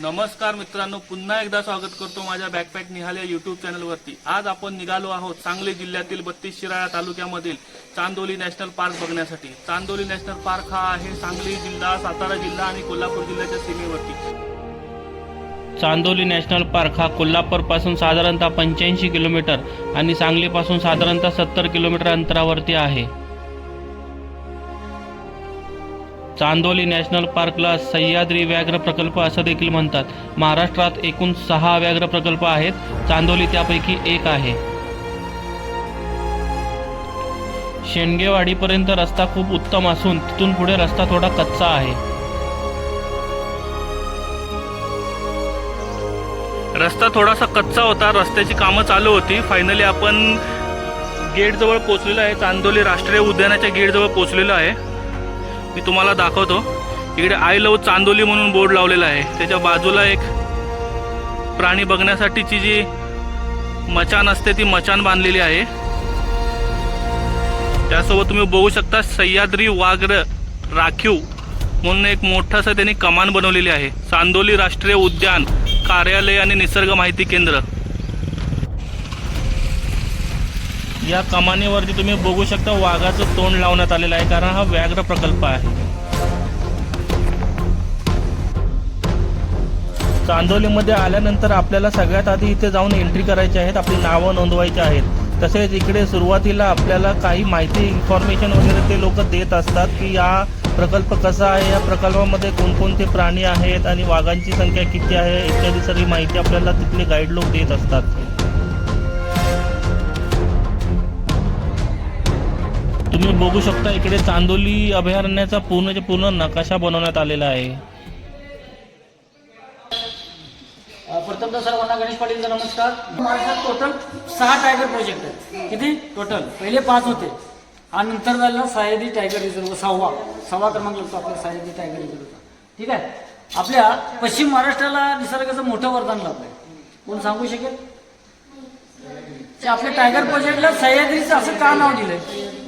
नमस्कार मित्रांनो पुन्हा एकदा स्वागत करतो माझ्या बॅकपॅक निहाल्या युट्यूब चॅनलवरती आज आपण निघालो आहोत सांगली जिल्ह्यातील बत्तीस शिराळा तालुक्यामधील चांदोली नॅशनल पार्क बघण्यासाठी. चांदोली नॅशनल पार्क हा आहे सांगली जिल्हा सातारा जिल्हा आणि कोल्हापूर जिल्ह्याच्या सीमेवरती. चांदोली नॅशनल पार्क हा कोल्हापूरपासून साधारणतः पंच्याऐंशी किलोमीटर आणि सांगलीपासून साधारणतः सत्तर किलोमीटर अंतरावरती आहे. चांदोली नॅशनल पार्कला सह्याद्री व्याघ्र प्रकल्प असं देखील म्हणतात. महाराष्ट्रात एकूण सहा व्याघ्र प्रकल्प आहेत. चांदोली त्यापैकी एक आहे. शेंडगेवाडीपर्यंत रस्ता खूप उत्तम असून तिथून पुढे रस्ता थोडा कच्चा आहे. रस्ता थोडासा कच्चा होता. रस्त्याची कामं चालू होती. फायनली आपण गेटजवळ पोचलेलो आहे. चांदोली राष्ट्रीय उद्यानाच्या गेटजवळ पोचलेलो आहे. मी तुम्हाला दाखवतो. इकडे आय लव चांदोली म्हणून बोर्ड लावलेला आहे. त्याच्या बाजूला एक प्राणी बघण्यासाठीची जी मचान असते ती मचान बांधलेली आहे. त्यासोबत तुम्ही बघू शकता सह्याद्री वाघ्र राखीव म्हणून एक मोठंसं त्यांनी कमान बनवलेली आहे. चांदोली राष्ट्रीय उद्यान कार्यालय आणि निसर्ग माहिती केंद्र. या कमानीवरती तुम्ही बघू शकता वाघाचं तोंड लावण्यात आलेलं आहे कारण हा व्याघ्र प्रकल्प आहे. चांदोलीमध्ये आल्यानंतर आपल्याला सगळ्यात आधी इथे जाऊन एंट्री करायची आहेत आपली नावं नोंदवायची आहेत. तसेच इकडे सुरुवातीला आपल्याला काही माहिती इन्फॉर्मेशन वगैरे ते लोक देत असतात की या प्रकल्प कसा आहे या प्रकल्पामध्ये कोणकोणते प्राणी आहेत आणि वाघांची संख्या किती आहे इत्यादी सगळी माहिती आपल्याला तिथले गाईड लोक देत असतात. तुम्ही बघू शकता इकडे चांदोली अभयारण्याचा पूर्णच्या म्हणजे पूर्ण नकाशा बनवण्यात आलेला आहे. प्रथमतः सर्वांना गणेश पाटीलचा नमस्कार. महाराष्ट्रात टोटल सहा टायगर प्रोजेक्ट आहेत. किती? टोटल पहिले पाच होते. आणि नंतर झाला सह्याद्री टायगर रिझर्व सहावा. सहावा क्रमांक लागतो आपला सह्याद्री टायगर रिझर्वचा ठीक आहे? आपल्या पश्चिम महाराष्ट्राला निसर्गाचं मोठं वरदान लाभलंय. कोण सांगू शकेल? ते आपल्या टायगर प्रोजेक्टला सह्याद्रीचं असं का नाव दिलंय?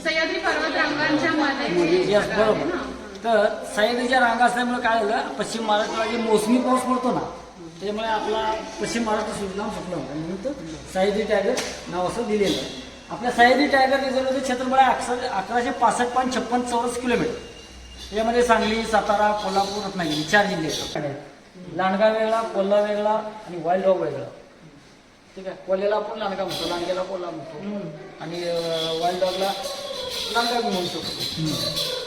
सह्याद्री पर्वत रांगांच्या मध्ये यस बरोबर. तर सह्याद्रीच्या रांगा असल्यामुळे काय झालं पश्चिम महाराष्ट्राला जे मोसमी पाऊस पडतो ना त्याच्यामुळे आपला पश्चिम महाराष्ट्र सुजलाम सुफलाम. होता म्हणून तर सह्याद्री टायगर नाव असं दिलेलं आहे. आपल्या सह्याद्री टायगर रिझर्वचं क्षेत्रफळ आहे अकरा अकराशे पासष्ट पॉईंट छप्पन चौरस किलोमीटर. त्याच्यामध्ये सांगली सातारा कोल्हापूर रत्नागिरी चार जिल्हे आहेत. लांडगा वेगळा कोल्हा वेगळा आणि वाईल्ड डॉग वेगळा. ठीक आहे? कोल्याला आपण लांडगा म्हणतो लांडग्याला कोल्हा म्हणतो. आणि वाईल्ड डॉगला लांडगा बी म्हणू शकतो.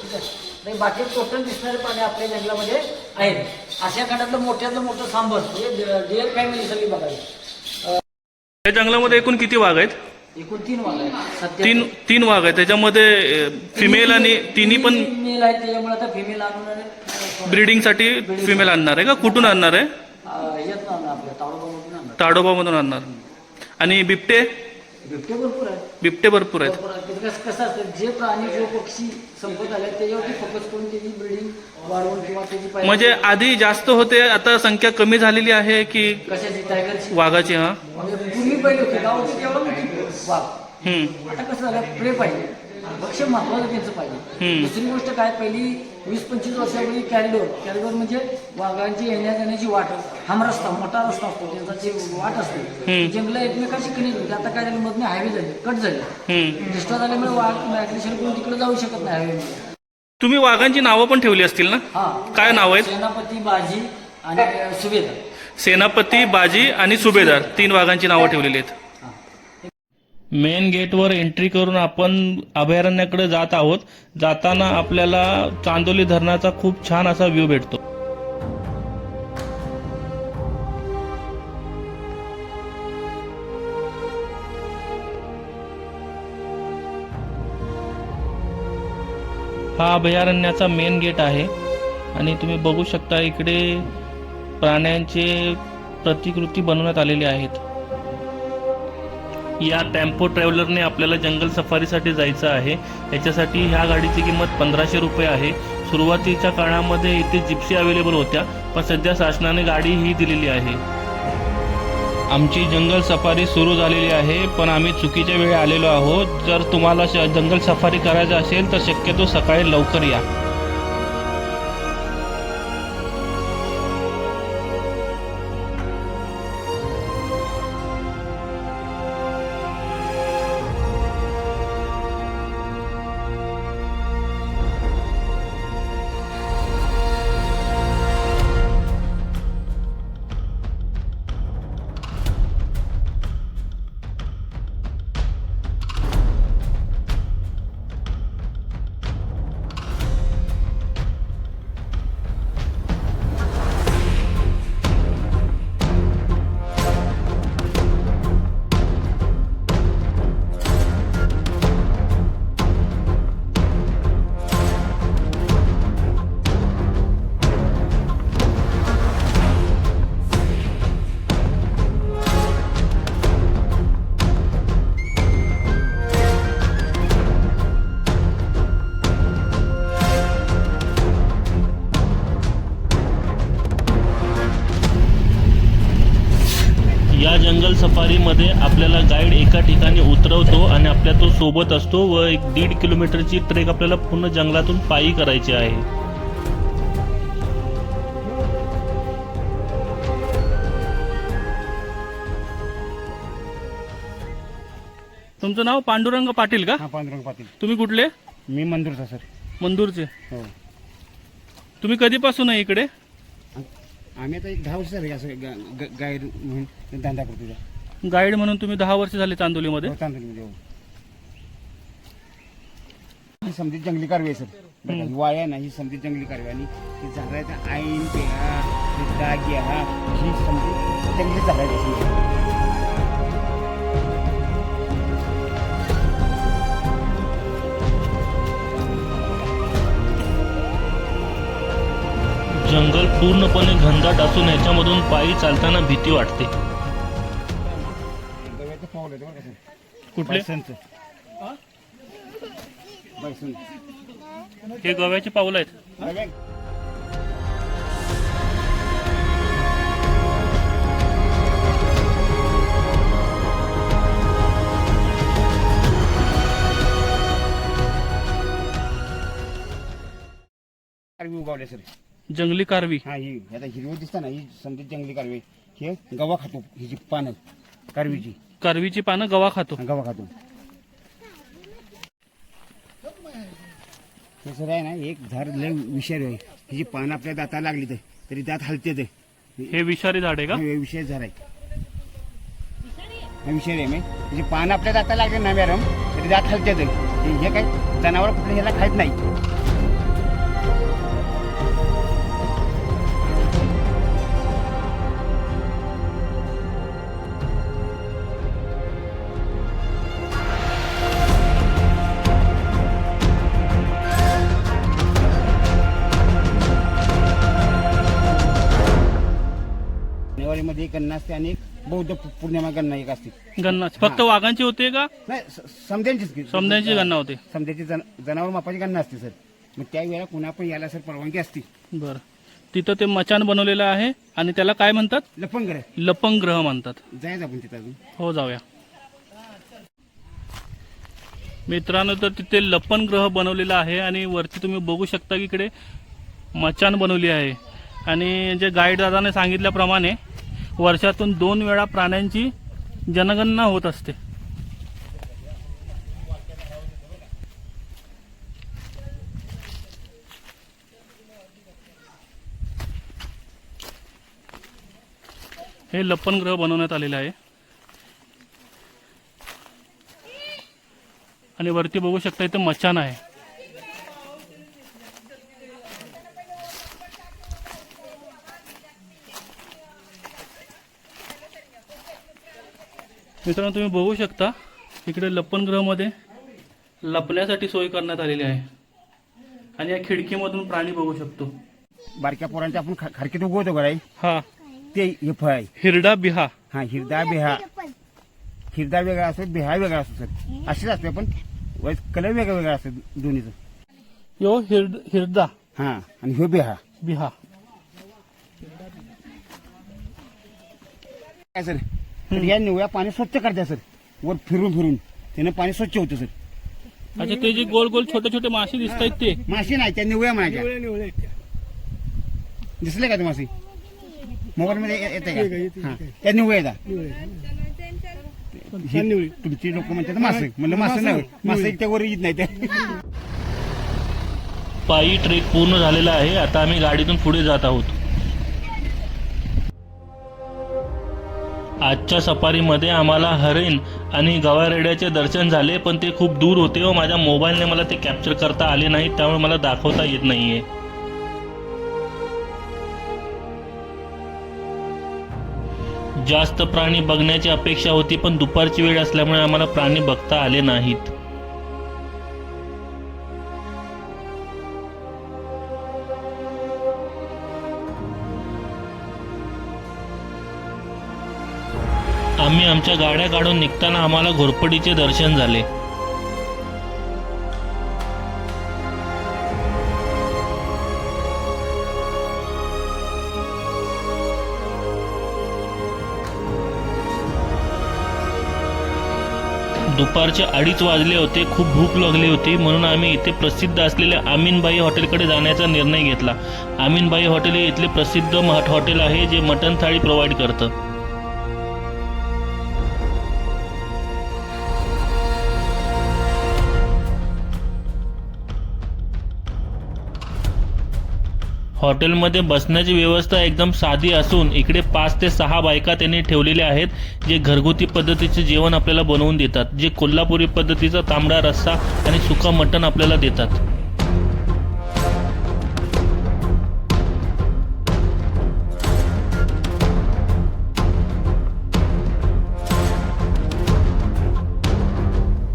ठीक आहे नाही बाकी टोटल दिसणारे प्राणी आपल्या जंगलामध्ये आहेत. आशिया खंडातलं मोठ्यातलं मोठं सांबर म्हणजे डिअर फॅमिली सगळी बघायची या जंगलामध्ये एकूण किती वाघ आहेत? एकूण तीन वाघ आहेत. तीन तीन वाघ आहेत. त्याच्यामध्ये फिमेल आणि तिन्ही पण मेल आहेत त्याच्यामुळे आता फिमेल आणून आणि ब्रीडिंगसाठी फिमेल आणणार आहे का? कुठून आणणार आहे? अं, येत ना ना आपल्या तावडोबामधून आणणार. ताडोबामधून आणणार. आणि बिबटे? बिबटे भरपूर आहेत. बिबटे भरपूर आहेत. भरपूर आहेत. तिथं कसं कसं असतं जे प्राणी जो पक्षी संपत आले त्याच्यावरती फोकस करून त्याची ब्रिडिंग वाढवून किंवा त्याची पाहिजे म्हणजे आधी जास्त होते आता संख्या कमी झालेली आहे की कशाची? टायगरची वाघाची हा. म्हणजे पूर्वी पहिले होते गावाची वाघ. हम्म. आता कसं झालं प्रे पाहिजे. भक्ष महत्वाचं त्यांचं पाहिजे. दुसरी गोष्ट काय पहिली वीस पंचवीस वर्षापूर्वी कॅरिडोर कॅरिडोर म्हणजे वाघांची येण्या जाण्याची वाट हम रस्ता मोठा रस्ता असतो त्यांचा जे वाट असते. जंगलं एकमेकांशी कनेक्ट होते. आता काय झालं मधने हायवे झाले कट झाले. डिस्टर्ब झाल्यामुळे वाघ ॲग्रेशन करून तिकडे जाऊ शकत नाही हायवे तुम्ही वाघांची नावं पण ठेवली असतील ना? हा. काय नाव आहेत? सेनापती बाजी आणि सुभेदार. सेनापती बाजी आणि सुभेदार तीन वाघांची नावं ठेवलेली आहेत. मेन गेटवर एंट्री करून आपण अभयारण्याकडे जात आहोत. जाताना आपल्याला चांदोली धरणाचा खूप छान असा व्ह्यू भेटतो. हा अभयारण्याचा मेन गेट आहे. आणि तुम्ही बघू शकता इकडे प्राण्यांचे प्रतिकृती बनवण्यात आलेले आहेत. या टेम्पो ट्रॅव्हलरने आपल्याला जंगल सफारीसाठी जायचं आहे. याच्यासाठी ह्या गाडीची किंमत पंधराशे रुपये आहे. सुरुवातीच्या काळामध्ये इथे जिप्सी अवेलेबल होत्या पण सध्या शासनाने गाडी ही दिलेली आहे. आमची जंगल सफारी सुरू झालेली आहे पण आम्ही चुकीच्या वेळी आलेलो आहोत. जर तुम्हाला जंगल सफारी करायचं असेल तर शक्यतो सकाळी लवकर या. जंगल सफारीमध्ये आपल्याला गाईड एका ठिकाणी उतरवतो आणि आपल्या तो सोबत असतो व एक दीड किलोमीटरची ट्रेक आपल्याला पूर्ण जंगलातून पायी करायची आहे. तुमचं नाव पांडुरंग पाटील का? हा पांडुरंग पाटील. तुम्ही कुठले? मी मंदूरचा सर. मंदूरचे. हो. तुम्ही कधीपासून आहे इकडे? आम्ही आता एक दहा वर्ष झाले असं गा- गा- गाईड म्हणून धंदा करतो गाईड म्हणून तुम्ही दहा वर्ष झाले चांदोलीमध्ये? तांदूळमध्ये हो. ही समजी जंगली कारवी आहे सर. ही वाळ्या ना ही समजी जंगली कारवी आणि ही झाडाच्या आईन पेहा ही डागी हा ही समजी जंगली झाडाची जंगल पूर्णपणे घनदाट असून याच्यामधून पायी चालताना भीती वाटते. कुठले? हे गव्याची पावलं आहेत. उगावले सर जंगली कारवी. हा ही. आता हिरवी दिसता ना ही समजा जंगली कारवी. हे गवा खातो ही जी पानं कारवीची. कारवीची पानं गवा खातो. हा, गवा खातो. हे सर आहे ना एक झाड लय विषारी आहे. ही जी पानं आपल्या दाताला लागली तर तरी दात हलते ते. हे विषारी झाड आहे का? हे विषय झाड आहे. हा विषय आहे मी. म्हणजे पानं आपल्या दाताला लागले ना मॅडम तरी दात हलते ते. हे काय? जनावर कुठलं ह्याला खात नाही. गन्ना असते आणि एक बौद्ध पौर्णिमा गन्ना एक असते. गन्ना फक्त वाघांची होते का? नाही स- समद्यांचीच की. समद्यांची गन्ना होते. समद्याची जन जनावर मापाची गन्ना असते सर. मग त्यावेळेला कुणा पण यायला सर परवानगी असते. बर. तिथं ते मचान बनवलेलं आहे आणि त्याला काय म्हणतात? लपंग रे. लपंग ग्रह म्हणतात. जायचं आपण तिथं अजून. हो जाऊया. मित्रांनो तर तिथे लपन ग्रह बनवलेला आहे आणि वरती तुम्ही बघू शकता की इकडे मचान बनवली आहे. आणि जे गाईड दादाने सांगितल्याप्रमाणे वर्षातून दोन वेळा प्राण्यांची जनगणना होत असते. हे लपनग्रह बनवण्यात आलेले आहे. आणि वरती बघू शकता इथे मचान आहे. मित्रांनो तुम्ही बघू शकता इकडे लपनग्रहमध्ये लपण्यासाठी सोय करण्यात आलेली आहे. आणि या खिडकीमधून प्राणी बघू शकतो. बारक्या पोरांच्या आपण खारकीत उगवतो रे? हा. ते हे फळ आहे. हिरडा बिहा. हा हिरदा बेहा. हिरदा वेगळा असतो बेहा वेगळा असतो सर. असेच असते पण कलर वेगळा वेगळा असतो दोन्हीचं. यो हिरड हिरडा. हा आणि ह्यो बेहा. बिहा. काय सर? तर या निवळ्या पाणी स्वच्छ करत्या सर. वर फिरून फिरून. त्यानं पाणी स्वच्छ होतं सर. अच्छा ते जे गोल गोल छोटे छोटे मासे दिसत आहेत ते? मासे नाही त्या निवळ्या म्हणायच्या. दिसले का ते मासे? मोबाईल मध्ये येते का? हा. त्या निवळ्या येतात ही तुमची लोक म्हणतात मासे. म्हणलं मासे नाही. मासे त्यावर येत नाही त्या. पायी ट्रेक पूर्ण झालेला आहे. आता आम्ही गाडीतून पुढे जात आहोत. आजच्या सफारीमध्ये आम्हाला हरिण आणि गवारेड्याचे दर्शन झाले पण ते खूप दूर होते व माझ्या मोबाईलने मला ते कॅप्चर करता आले नाही त्यामुळे मला दाखवता येत नाही आहे जास्त प्राणी बघण्याची अपेक्षा होती पण दुपारची वेळ असल्यामुळे आम्हाला प्राणी बघता आले नाहीत. आम्ही आमच्या गाड्या काढून निघताना आम्हाला घोरपडीचे दर्शन झाले. दुपारचे अडीच वाजले होते खूप भूक लागली होती म्हणून आम्ही इथे प्रसिद्ध असलेल्या आमीनबाई हॉटेलकडे जाण्याचा निर्णय घेतला. आमीनबाई हॉटेल हे इथले प्रसिद्ध हॉटेल आहे जे मटण थाळी प्रोव्हाइड करतं. हॉटेलमध्ये बसण्याची व्यवस्था एकदम साधी असून इकडे पाच ते सहा बायका त्यांनी ठेवलेल्या आहेत जे घरगुती पद्धतीचे जेवण आपल्याला बनवून देतात जे कोल्हापुरी पद्धतीचा तांबडा रस्सा आणि सुका मटण आपल्याला देतात.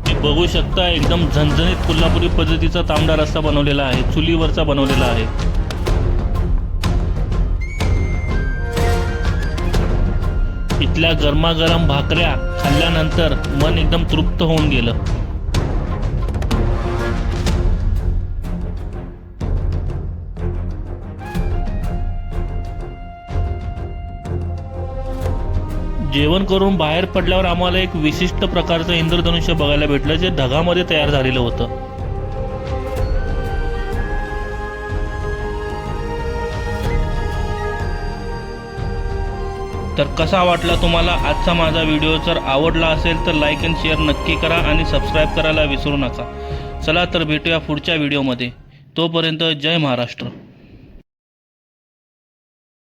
ते बघू शकता एकदम झणझणीत कोल्हापुरी पद्धतीचा तांबडा रस्सा बनवलेला आहे चुलीवरचा बनवलेला आहे. तिथल्या गरमागरम भाकऱ्या खाल्ल्यानंतर मन एकदम तृप्त होऊन गेलं. जेवण करून बाहेर पडल्यावर आम्हाला एक विशिष्ट प्रकारचं इंद्रधनुष्य बघायला भेटलं जे ढगामध्ये तयार झालेलं होतं. तर कसा वाटला तुम्हाला आजचा माझा व्हिडिओ? जर आवडला असेल तर लाईक अँड शेअर नक्की करा आणि सबस्क्राईब करायला विसरू नका. चला तर भेटूया पुढच्या व्हिडिओमध्ये तोपर्यंत जय महाराष्ट्र.